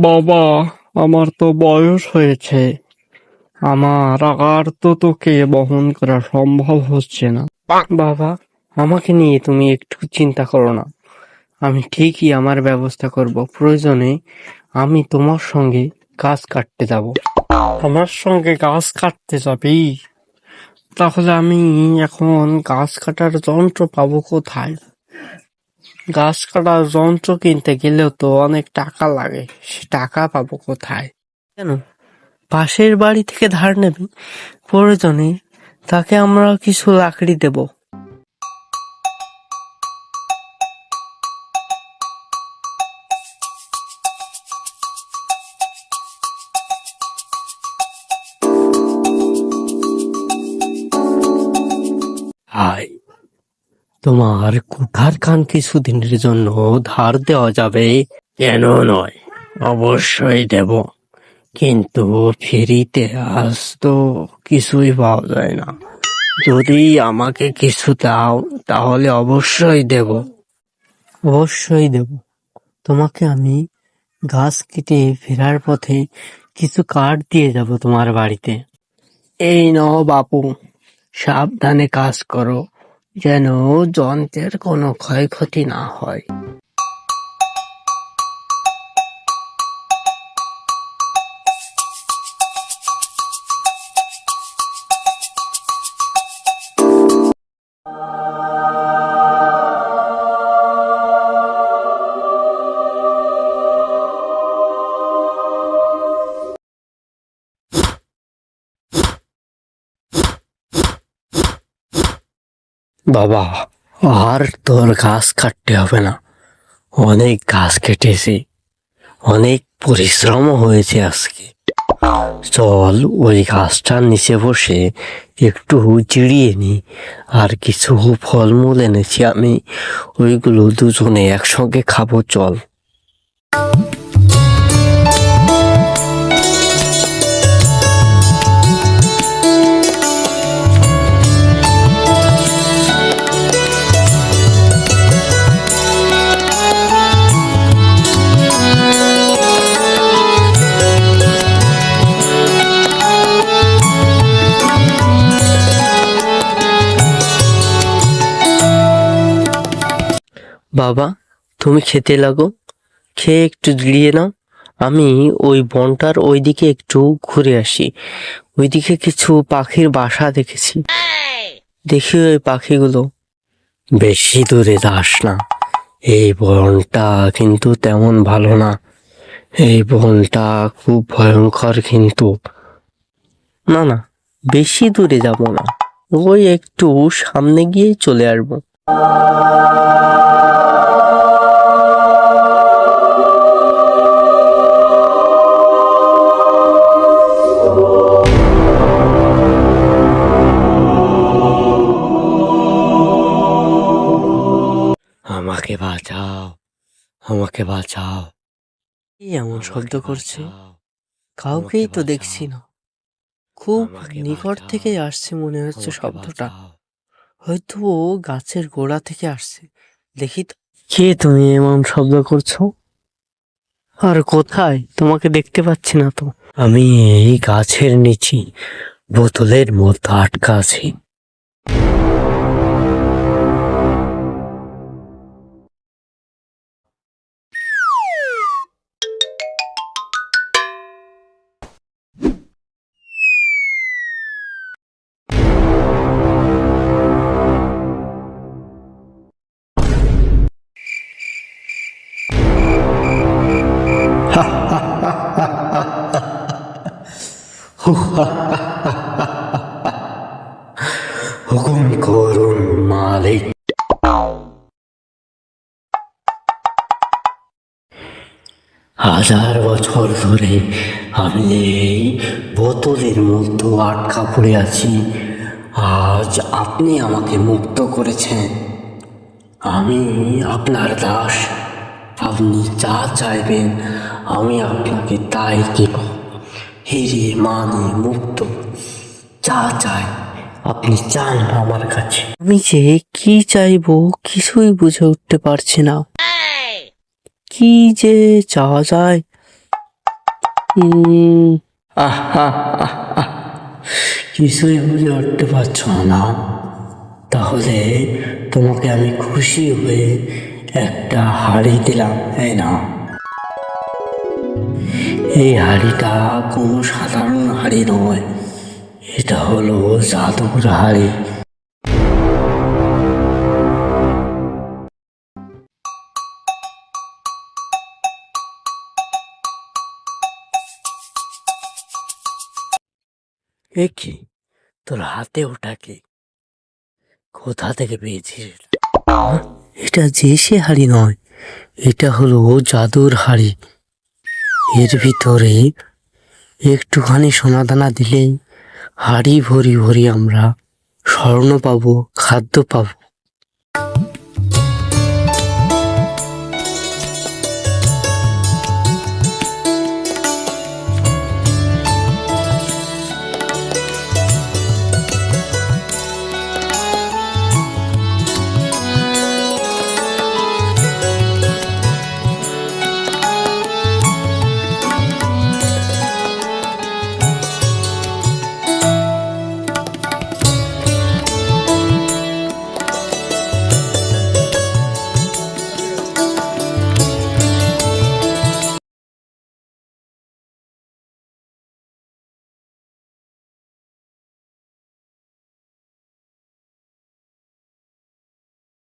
বাবা আমার তো বয়স হয়েছে। আমার আর তো তোকে বহন করা সম্ভব হচ্ছে না। বাবা আমাকে নিয়ে তুমি একটু চিন্তা করো না। আমি ঠিকই আমার ব্যবস্থা করব। প্রয়োজনে আমি তোমার সঙ্গে গাছ কাটতে যাব। আমার সঙ্গে গাছ কাটতে যাবি? তাহলে আমি এখন গাছ কাটার যন্ত্র পাবো কোথায়? গাছ কাটার যন্ত্র কিনতে গেলেও তো অনেক টাকা লাগে। সে টাকা পাবো কোথায়? কেন? পাশের বাড়ি থেকে ধার নেবে। প্রয়োজনে তাকে আমরা কিছু লাকড়ি দেব। তোমার কুঠার খান কিছুদিনের জন্য ধার দেওয়া যাবে কেন নয়? অবশ্যই দেব। কিন্তু ফ্রিতে আজ তো কিছুই পাওয়া যায় না। যদি আমাকে কিছু দাও, তাহলে অবশ্যই দেব। অবশ্যই দেব। তোমাকে আমি গাছ কেটে ফেরার পথে কিছু কাঠ দিয়ে যাব তোমার বাড়িতে। এই নাও বাপু, সাবধানে কাজ করো। যেন যন্ত্রের কোনো ক্ষয়ক্ষতি না হয়। বাবা, আর তোর ঘাস কাটতে হবে না। অনেক ঘাস কেটেছি। অনেক পরিশ্রম হয়েছে আজকে। চল ওই গাছটার নিচে বসে একটু চিড়িয়ে নি, আর কিছু ফলমূল এনেছি আমি। ওইগুলো দুজনে একসঙ্গে খাব, চল। বাবা, তুমি খেতে লাগো। খেয়ে একটু জিরিয়ে নাও। আমি ওই বনটার ওইদিকে একটু ঘুরে আসি। ওইদিকে কিছু পাখির বাসা দেখেছি। দেখি ওই পাখিগুলো। বেশি দূরে যাস না। এই বনটা কিন্তু তেমন ভালো না। এই বনটা খুব ভয়ঙ্কর কিন্তু। না না, বেশি দূরে যাব না। ওই একটু সামনে গিয়েই চলে আসব। বাঁচাও আমাকে বাঁচাও। কি এমন শব্দ করছে? কাউকেই তো দেখছি না। খুব নিকট থেকেই আসছে মনে হচ্ছে শব্দটা। হয়তো ও গাছের গোড়া থেকে আসছে। দেখি তো। কে তুমি এমন শব্দ করছ? আর কোথায়? তোমাকে দেখতে পাচ্ছি না তো। আমি এই গাছের নিচে বোতলের মধ্যে আটকা আছি। হুকুম করুন মালিক হাজার বছর ধরে আমি এই বোতলের মধ্যে আটকা পড়ে আছি। আজ আপনি আমাকে মুক্ত করেছেন। আমি আপনার দাস। আপনি যা চাইবেন, আমি আপনাকে তাই দেব। হিরে মানে মুক্ত। যা চাই আপনি চান আমার কাছে। আমি যে কি চাইব কিছুই বুঝে উঠতে পারছি না। কি যে চাওয়া যায়। কিছুই বুঝে উঠতে পারছ না। তাহলে তোমাকে আমি খুশি হয়ে একটা হাড়ি দিলাম এই না? এই হাড়িটা কোনো সাধারণ হাড়ি নয়। এটা হলো জাদুর হাড়ি। এ কি? তোর হাতে ওটা কি? কোথা থেকে পেয়েছিস এটা? এটা যে সে হাড়ি নয়, এটা হলো জাদুর হাড়ি। এর ভিতরে একটুখানি সোনাদানা দিলেই হাড়ি ভরি ভরি আমরা স্বর্ণ পাবো খাদ্য পাবো।